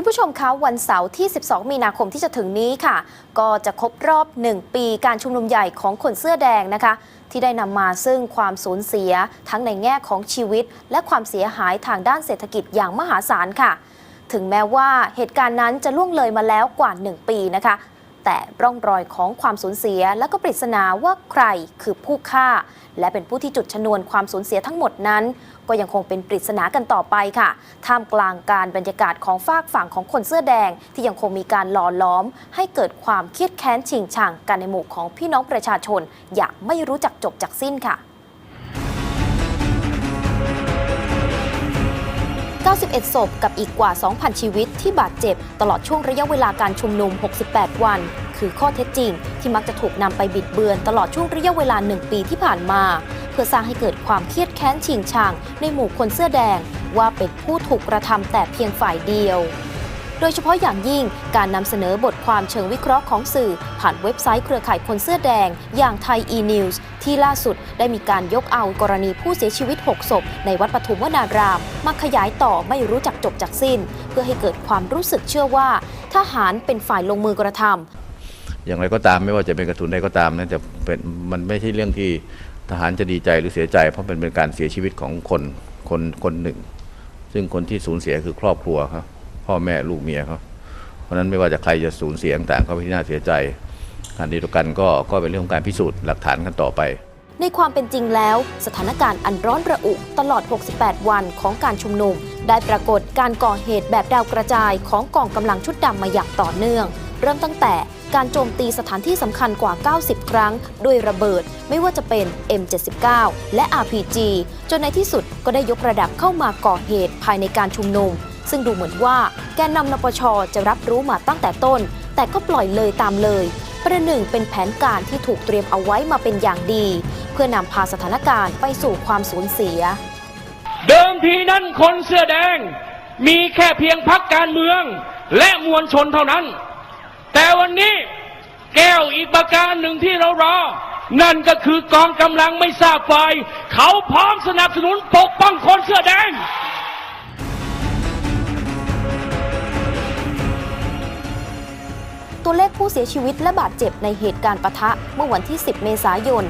คุณผู้ชมคะวันเสาร์ที่ 12 มีนาคมที่จะถึงนี้ค่ะ ก็จะครบรอบ 1 ปีการชุมนุมใหญ่ของคนเสื้อแดงนะคะ ที่ได้นำมาซึ่งความสูญเสียทั้งในแง่ของชีวิต และความเสียหายทางด้านเศรษฐกิจอย่างมหาศาลค่ะ ถึงแม้ว่าเหตุการณ์นั้นจะล่วงเลยมาแล้วกว่า 1 ปีนะคะ แต่ร่องรอยของความสูญเสีย และก็ปริศนาว่าใครคือผู้ฆ่า และเป็นผู้ที่จุดชนวนความสูญเสียทั้งหมดนั้น ก็ยังคงเป็นปริศนากันต่อไปค่ะ ท่ามกลางการบรรยากาศของฝากฝั่งของคนเสื้อแดง ที่ยังคงมีการหล่อล้อม ให้เกิดความเครียดแค้นชิงชังกันในหมู่ของพี่น้องประชาชน อย่างไม่รู้จักจบจากสิ้นค่ะ 91 ศพกับอีกกว่า 2,000 ชีวิตที่บาดเจ็บ ตลอดช่วงระยะเวลาการชุมนุม 68 วัน คือข้อเท็จจริง ที่มักจะถูกนำไปบิดเบือน ตลอดช่วงระยะเวลา 1 ปีที่ผ่านมา เพื่อสร้างให้เกิดความเครียดแค้นชิงชัง ในหมู่คนเสื้อแดง ว่าเป็นผู้ถูกกระทำแต่เพียงฝ่ายเดียวโดยเฉพาะอย่างยิ่งการนำเสนอบทความเชิงวิเคราะห์ของสื่อ ผ่านเว็บไซต์เครือข่ายคนเสื้อแดง อย่างไทย e-news ที่ล่าสุดได้มีการยกเอากรณีผู้เสียชีวิต 6 ศพ ในวัดปฐุมวนาราม มาขยายต่อไม่รู้จักจบจากสิ้น เพื่อให้เกิดความรู้สึกเชื่อว่า ทหารเป็นฝ่ายลงมือกระทำอย่างไรก็ตามไม่ว่าจะเป็นกระสุนใดก็ตามนั่นจะเป็นมันไม่ใช่เรื่องที่ทหารจะดีใจหรือเสียใจ เพราะมันเป็นการเสียชีวิตของคนคนคนหนึ่ง ซึ่งคนที่สูญเสียคือครอบครัวครับพ่อแม่ลูกเมียเขาเพราะนั้นไม่ว่าจะใครจะสูญเสียต่างก็ไม่ที่น่าเสียใจ การเดียวกันก็ก็เป็นเรื่องของการพิสูจน์หลักฐานกันต่อไป ในความเป็นจริงแล้ว สถานการณ์อันร้อนระอุตลอด 68 วันของการชุมนุม ได้ปรากฏการก่อเหตุแบบดาวกระจายของกองกำลังชุดดำมาอย่างต่อเนื่อง เริ่มตั้งแต่การโจมตีสถานที่สำคัญกว่า 90 ครั้ง ด้วยระเบิด ไม่ว่าจะเป็น M79 และ RPG จนในที่สุดก็ได้ยกระดับเข้ามาก่อเหตุภายในการชุมนุม ซึ่งดูเหมือนว่าแกนนำนปชจะรับรู้มาตั้งแต่ต้น แต่ก็ปล่อยเลยตามเลย ประหนึ่งเป็นแผนการที่ถูกเตรียมเอาไว้มาเป็นอย่างดี เพื่อนำพาสถานการณ์ไปสู่ความสูญเสีย เดิมทีนั้นคนเสื้อแดง มีแค่เพียงพักการเมือง และมวลชนเท่านั้น แต่วันนี้แก้วอีกประการหนึ่งที่เรารอ นั่นก็คือกองกำลังไม่ทราบฝ่าย เขาพร้อมสนับสนุนปกป้องคนเสื้อแดง ตัวเลขผู้เสียชีวิตและบาดเจ็บในเหตุการณ์ปะทะเมื่อวันที่ 10 เมษายน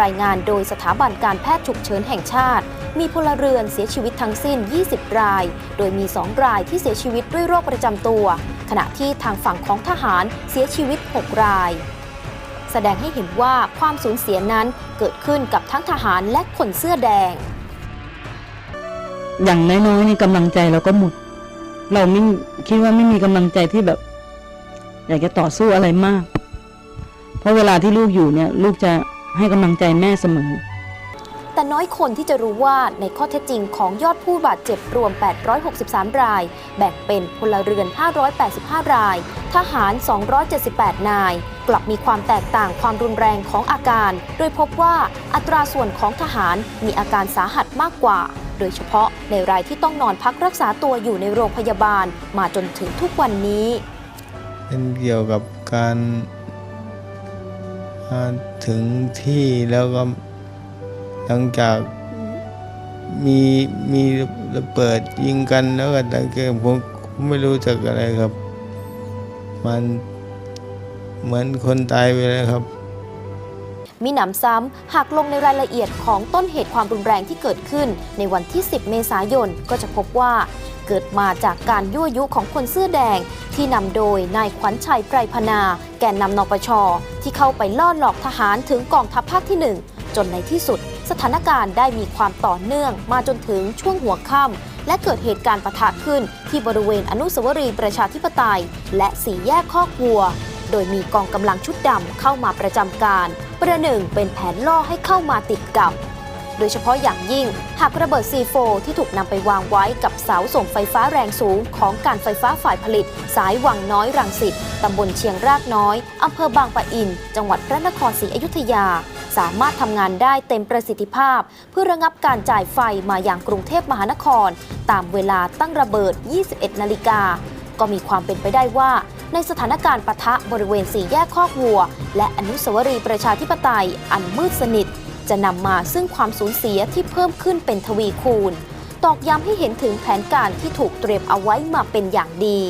รายงานโดยสถาบันการแพทย์ฉุกเฉินแห่งชาติ มีพลเรือนเสียชีวิตทั้งสิ้น 20 ราย โดยมี 2 รายที่เสียชีวิตด้วยโรคประจำตัว ขณะที่ทางฝั่งของทหารเสียชีวิต 6 ราย แสดงให้เห็นว่าความสูญเสียนั้นเกิดขึ้นกับทั้งทหารและคนเสื้อแดง อย่างน้อยๆนี่กำลังใจเราก็หมด เราไม่คิดว่าไม่มีกำลังใจที่แบบ อยากจะต่อสู้อะไรมาก เพราะเวลาที่ลูกอยู่เนี่ยลูกจะให้กำลังใจแม่เสมอ แต่น้อยคนที่จะรู้ว่าในข้อเท็จจริงของยอดผู้บาดเจ็บรวม 863 ราย แบ่งเป็นพลเรือน 585 ราย ทหาร 278 นาย กลับมีความแตกต่างความรุนแรงของอาการ โดยพบว่าอัตราส่วนของทหารมีอาการสาหัสมากกว่า โดยเฉพาะในรายที่ต้องนอนพักรักษาตัวอยู่ในโรงพยาบาลมาจนถึงทุกวันนี้ เป็นเกี่ยวกับการมาถึงที่แล้วก็หลังจากมีมีระเบิดยิงกันแล้วก็แต่เกมผมไม่รู้จักอะไรครับ มันเหมือนคนตายไปเลยครับ มีหนำซ้ำหากลงในรายละเอียดของต้นเหตุความรุนแรงที่เกิดขึ้นในวันที่ 10 เมษายนก็จะพบว่า เกิดมาจากการยั่วยุของคนเสื้อแดง ที่นำโดยนายขวัญชัยไพรพนา แกนนำนปช ที่เข้าไปล่อหลอกทหารถึงกองทัพภาคที่ 1 จนในที่สุด สถานการณ์ได้มีความต่อเนื่องมาจนถึงช่วงหัวค่ำและเกิดเหตุการณ์ปะทะขึ้นที่บริเวณอนุสาวรีย์ประชาธิปไตย และสี่แยกคอกวัว โดยมีกองกำลังชุดดำเข้ามาประจำการ ประหนึ่งเป็นแผนล่อให้เข้ามาติดกับ โดยเฉพาะอย่างยิ่ง หากระเบิด C4 ที่ถูกนำไปวางไว้กับเสาส่งไฟฟ้าแรงสูงของการไฟฟ้าฝ่ายผลิต สายวังน้อยรังสิตตำบลเชียงรากน้อยอำเภอบางปะอิน จังหวัดพระนครศรีอยุธยา สามารถทำงานได้เต็มประสิทธิภาพ เพื่อระงับการจ่ายไฟมาอย่างกรุงเทพมหานคร ตามเวลาตั้งระเบิด 21 นาฬิกาก็มีความเป็นไปได้ว่าในสถานการณ์ปะทะบริเวณสี่แยกคอกวัว และอนุสาวรีย์ประชาธิปไตยอันมืดสนิท จะนำมาซึ่งความสูญเสียที่เพิ่มขึ้นเป็นทวีคูณ ตอกย้ำให้เห็นถึงแผนการที่ถูกเตรียมเอาไว้มาเป็นอย่างดี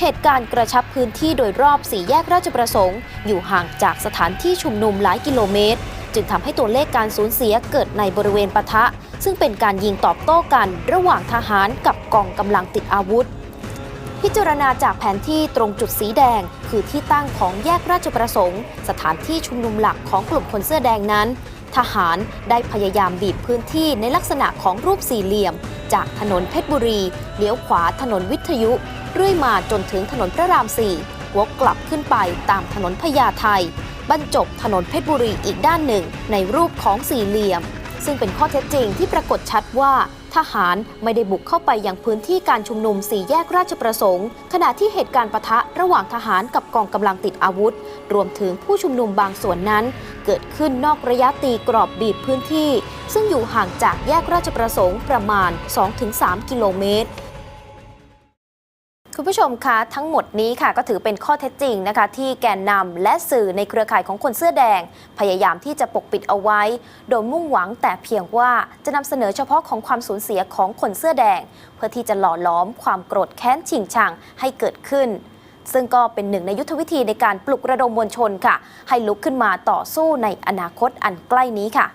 เหตุการณ์กระชับพื้นที่โดยรอบสี่แยกราชประสงค์ อยู่ห่างจากสถานที่ชุมนุมหลายกิโลเมตร จึงทำให้ตัวเลขการสูญเสียเกิดในบริเวณปะทะ ซึ่งเป็นการยิงตอบโต้กันระหว่างทหารกับกองกำลังติดอาวุธ พิจารณาจากแผนที่ตรงจุดสีแดง คือที่ตั้งของแยกราชประสงค์ สถานที่ชุมนุมหลักของกลุ่มคนเสื้อแดงนั้น ทหารได้พยายามบีบพื้นที่ในลักษณะของรูปสี่เหลี่ยม จากถนนเพชรบุรีเลี้ยวขวาถนนวิทยุ เรื่อยมาจนถึงถนนพระรามสี่วกกลับขึ้นไปตามถนนพญาไทบรรจบถนนเพชรบุรีอีกด้านหนึ่งในรูปของสี่เหลี่ยม ซึ่งเป็นข้อเท็จจริงที่ปรากฏชัดว่า ทหารไม่ได้บุกเข้าไปยังพื้นที่การชุมนุมสี่แยกราชประสงค์ ขณะที่เหตุการณ์ปะทะระหว่างทหารกับกองกำลังติดอาวุธ รวมถึงผู้ชุมนุมบางส่วนนั้น เกิดขึ้นนอกระยะตีกรอบบีบพื้นที่ ซึ่งอยู่ห่างจากแยกราชประสงค์ประมาณ 2-3 กิโลเมตร ผู้ชมคะทั้งหมดนี้ค่ะก็ถือเป็นข้อเท็จจริงนะคะ ที่แกนนำและสื่อในเครือข่ายของคนเสื้อแดง พยายามที่จะปกปิดเอาไว้ โดยมุ่งหวังแต่เพียงว่าจะนำเสนอเฉพาะของความสูญเสียของคนเสื้อแดง เพื่อที่จะหล่อล้อมความโกรธแค้นชิงชังให้เกิดขึ้น ซึ่งก็เป็นหนึ่งในยุทธวิธีในการปลุกระดมมวลชนค่ะ ให้ลุกขึ้นมาต่อสู้ในอนาคตอันใกล้นี้ค่ะ